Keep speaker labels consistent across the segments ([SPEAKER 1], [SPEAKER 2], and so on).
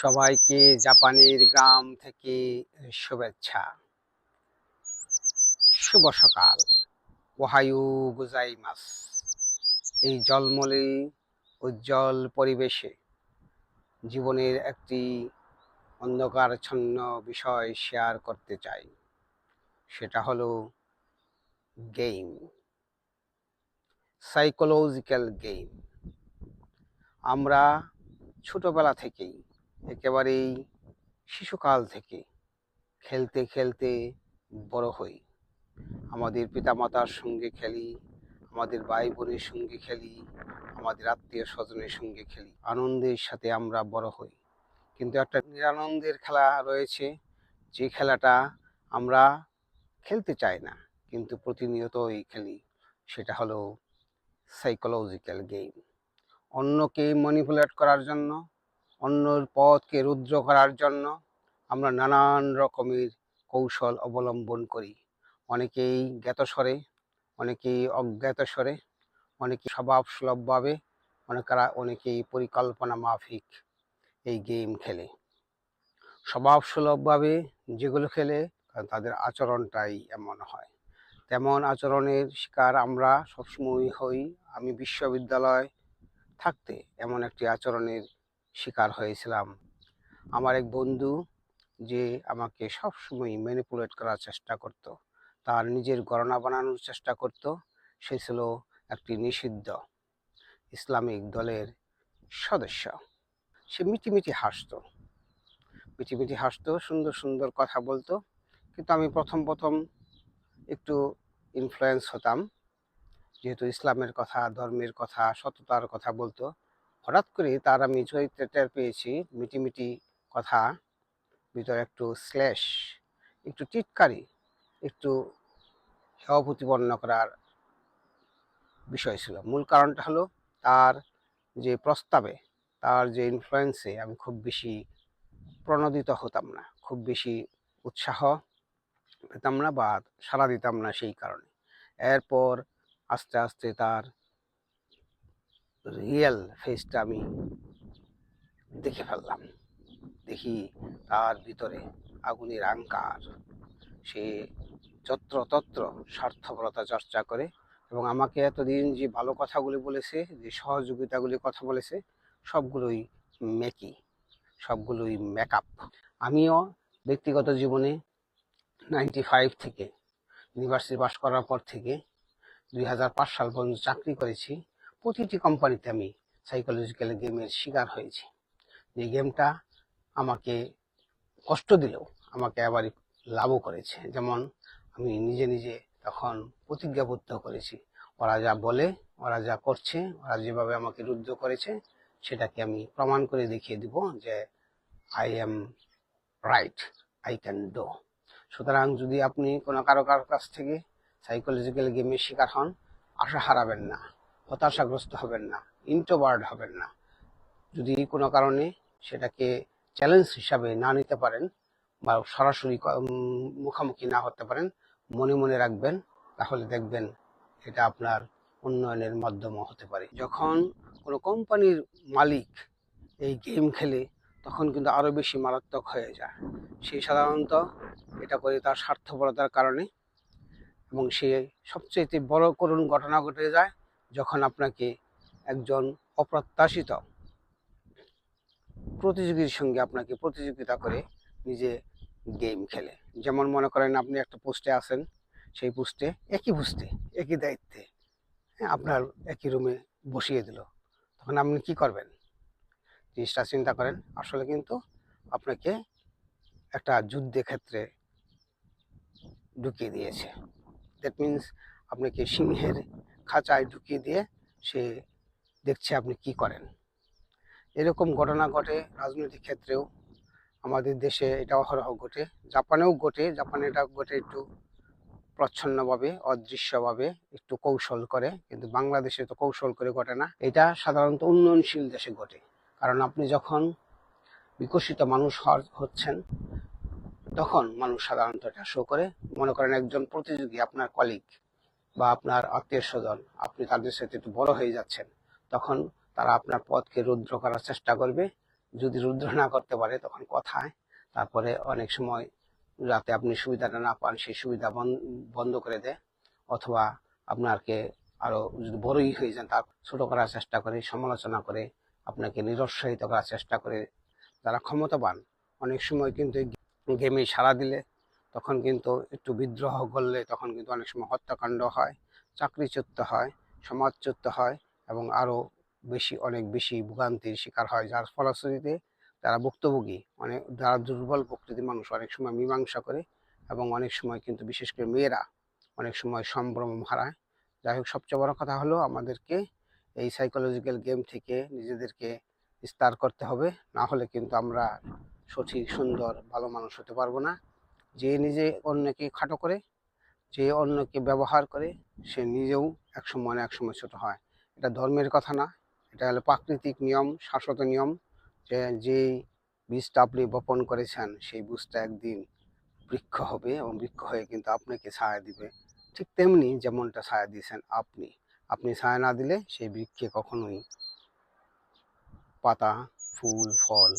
[SPEAKER 1] সবাইকে জাপানের গ্রাম থেকে শুভেচ্ছা। শুভ সকাল। ওহায়ু গুজাইমাস। এই জলমলে উজ্জ্বল পরিবেশে জীবনের একটি অন্ধকারচ্ছন্ন বিষয় শেয়ার করতে চাই। সেটা হলো গেম। Psychological game. আমরা ছোটবেলা থেকেই একেবারেই শিশুকাল থেকে খেলতে খেলতে বড় হই। আমাদের পিতামাতার সঙ্গে খেলি, আমাদের ভাই বোনের সঙ্গে খেলি, আমাদের আত্মীয় স্বজনের সঙ্গে খেলি। আনন্দের সাথে আমরা বড় হই। কিন্তু একটা নিরানন্দের খেলা রয়েছে, যে খেলাটা আমরা খেলতে চাই না, কিন্তু প্রতিনিয়তই খেলি, সেটা হলো সাইকোলজিক্যাল গেম অন্যকে ম্যানিপুলেট করার জন্য অন্যর পথকে রুদ্র করার জন্য আমরা নানান রকমের কৌশল অবলম্বন করি। অনেকেই জ্ঞাতস্বরে, অনেকেই অজ্ঞাতস্বরে অনেকে স্বভাবসুলভভাবে, অনেকেরা অনেকেই পরিকল্পনা মাফিক এই গেম খেলে। স্বভাব সুলভভাবে যেগুলো খেলে তাদের আচরণটাই এমন হয়। তেমন আচরণের শিকার আমরা সবসময় হই আমি বিশ্ববিদ্যালয় থাকতে এমন একটি আচরণের শিকার হয়েছিলাম। আমার এক বন্ধু যে আমাকে সবসময় ম্যানিপুলেট করার চেষ্টা করত, তার নিজের গণনা বানানোর চেষ্টা করত, সে ছিল একটি নিষিদ্ধ ইসলামিক দলের সদস্য। সে মিটিমিটি হাসতো। মিটিমিটি হাসতো, সুন্দর সুন্দর কথা বলতো, কিন্তু আমি প্রথম প্রথম একটু ইনফ্লুয়েন্স হতাম। যেহেতু ইসলামের কথা, ধর্মের কথা, সততার কথা বলতো হঠাৎ করে তার আমি চরিত্রে টের পেয়েছি মিটিমিটি কথা, ভিতরে একটু স্ল্যাশ একটু টিটকারি, একটু হেয় প্রতিপন্ন করার বিষয় ছিল। মূল কারণটা হলো তার যে প্রস্তাবে, তার যে ইনফ্লুয়েন্সে আমি খুব বেশি প্রণোদিত হতাম না, খুব বেশি উৎসাহ পেতাম না বা সাড়া দিতাম না সেই কারণে। এরপর আস্তে আস্তে তার রিয়েল ফেসটা আমি দেখে ফেললাম। দেখি তার ভিতরে আগুনের আঙ্কার। সে যত্র তত্র স্বার্থপরতা চর্চা করে এবং আমাকে এতদিন যে ভালো কথাগুলি বলেছে, যে সহযোগিতাগুলি কথা বলেছে, সবগুলোই মেকি সবগুলোই মেকআপ আমিও ব্যক্তিগত জীবনে নাইনটি ফাইভ থেকে ইউনিভার্সিটি পাস করার পর থেকে দুই হাজার পাঁচ সাল পর্যন্ত চাকরি করেছি। প্রতিটি কোম্পানিতে আমি সাইকোলজিক্যাল গেমের শিকার হয়েছি। যে গেমটা আমাকে কষ্ট দিলেও আমাকে আবার লাভও করেছে। যেমন আমি নিজে নিজে তখন প্রতিজ্ঞাবদ্ধ করেছি, ওরা যা বলে, ওরা যা করছে, ওরা যেভাবে আমাকে রুদ্ধ করেছে, সেটাকে আমি প্রমাণ করে দেখিয়ে দিব যে I am right I can do সুতরাং যদি আপনি কোনো কারও কারও কাছ থেকে সাইকোলজিক্যাল গেমের শিকার হন, আশা হারাবেন না। হতাশাগ্রস্ত হবেন না ইন্ট্রোভার্ড হবেন না। যদি কোনো কারণে সেটাকে চ্যালেঞ্জ হিসাবে না নিতে পারেন বা সরাসরি মুখোমুখি না হতে পারেন, মনে মনে রাখবেন, তাহলে দেখবেন এটা আপনার উন্নয়নের মাধ্যমও হতে পারে। যখন কোনো কোম্পানির মালিক এই গেম খেলে, তখন কিন্তু আরও বেশি মারাত্মক হয়ে যায়। সে সাধারণত এটা করে তার স্বার্থপরতার কারণে এবং সে সবচেয়ে বড় করুণ ঘটনা ঘটে যায় যখন আপনাকে একজন অপ্রত্যাশিত প্রতিযোগীর সঙ্গে আপনাকে প্রতিযোগিতা করে নিজে গেম খেলে। যেমন মনে করেন আপনি একটা পোস্টে আছেন, সেই পোস্টে একই পোস্টে, একই দায়িত্বে হ্যাঁ আপনার একই রুমে বসিয়ে দিল। তখন আপনি কি করবেন? জিনিসটা চিন্তা করেন, আসলে কিন্তু আপনাকে একটা যুদ্ধের ক্ষেত্রে ঢুকিয়ে দিয়েছে। দ্যাট মিন্স আপনাকে সিংহের খাঁচায় ঢুকিয়ে দিয়ে সে দেখছে আপনি কি করেন। এরকম ঘটনা ঘটে, রাজনৈতিক ক্ষেত্রেও। আমাদের দেশে এটা অহরহ ঘটে। জাপানেও ঘটে, জাপানে এটা ঘটে একটু প্রচ্ছন্নভাবে, অদৃশ্যভাবে, একটু কৌশল করে। কিন্তু বাংলাদেশে তো কৌশল করে ঘটে না। এটা সাধারণত উন্নয়নশীল দেশে ঘটে। কারণ আপনি যখন বিকশিত মানুষ হচ্ছেন, তখন মানুষ সাধারণত এটা শো করে। মনে করেন একজন প্রতিযোগী, আপনার কলিগ বা আপনার আত্মীয় স্বজন, আপনি তাদের সাথে একটু বড় হয়ে যাচ্ছেন, তখন তারা আপনার পথকে রুদ্র করার চেষ্টা করবে। যদি রুদ্র না করতে পারে, তখন কথায়। তারপরে অনেক সময় যাতে আপনি সুবিধাটা না পান, সেই সুবিধা বন- বন্ধ করে দেয়। অথবা আপনাকে আরও যদি বড়ই হয়ে যান, তার ছোট করার চেষ্টা করে, সমালোচনা করে, আপনাকে নিরুৎসাহিত করার চেষ্টা করে। যারা ক্ষমতাবান, অনেক সময় কিন্তু গেমে সাড়া দিলে তখন কিন্তু একটু বিদ্রোহ করলে তখন কিন্তু অনেক সময় হত্যাকাণ্ড হয়, চাকরিচ্যুত হয়, সমাজচ্যুত হয় এবং আরও বেশি, অনেক বেশি ভোগান্তির শিকার হয়। যার ফলশ্রুতিতে তারা ভুক্তভোগী অনেক যারা দুর্বল প্রকৃতির মানুষ অনেক সময় মীমাংসা করে এবং অনেক সময় কিন্তু বিশেষ করে মেয়েরা অনেক সময় সম্ভ্রম হারায়। যাই হোক, সবচেয়ে বড় কথা হলো আমাদেরকে এই সাইকোলজিক্যাল গেম থেকে নিজেদেরকে বিস্তার করতে হবে। না হলে কিন্তু আমরা সঠিক, সুন্দর, ভালো মানুষ হতে পারব না। যে নিজে অন্যকে খাটো করে, যে অন্যকে ব্যবহার করে, সে নিজেও এক সময় না এক সময় ছোট হয়। এটা ধর্মের কথা না, এটা হলো প্রাকৃতিক নিয়ম, শাশ্বত নিয়ম যে যেই বীজটা আপনি বপন করেছেন, সেই বীজটা একদিন বৃক্ষ হবে এবং বৃক্ষ হয়ে কিন্তু আপনাকে ছায়া দিবে। ঠিক তেমনি যেমনটা ছায়া দিয়েছেন আপনি। আপনি ছায়া না দিলে সেই বৃক্ষে কখনোই পাতা, ফুল, ফল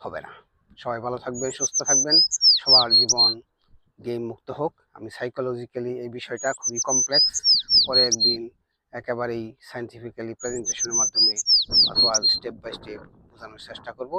[SPEAKER 1] হবে না। সবাই ভালো থাকবেন সুস্থ থাকবেন। সবার জীবন গেম মুক্ত হোক। আমি সাইকোলজিক্যালি এই বিষয়টা খুবই কমপ্লেক্স পরে একদিন একেবারেই সায়েন্টিফিক্যালি প্রেজেন্টেশনের মাধ্যমে অথবা স্টেপ বাই স্টেপ বোঝানোর চেষ্টা করব।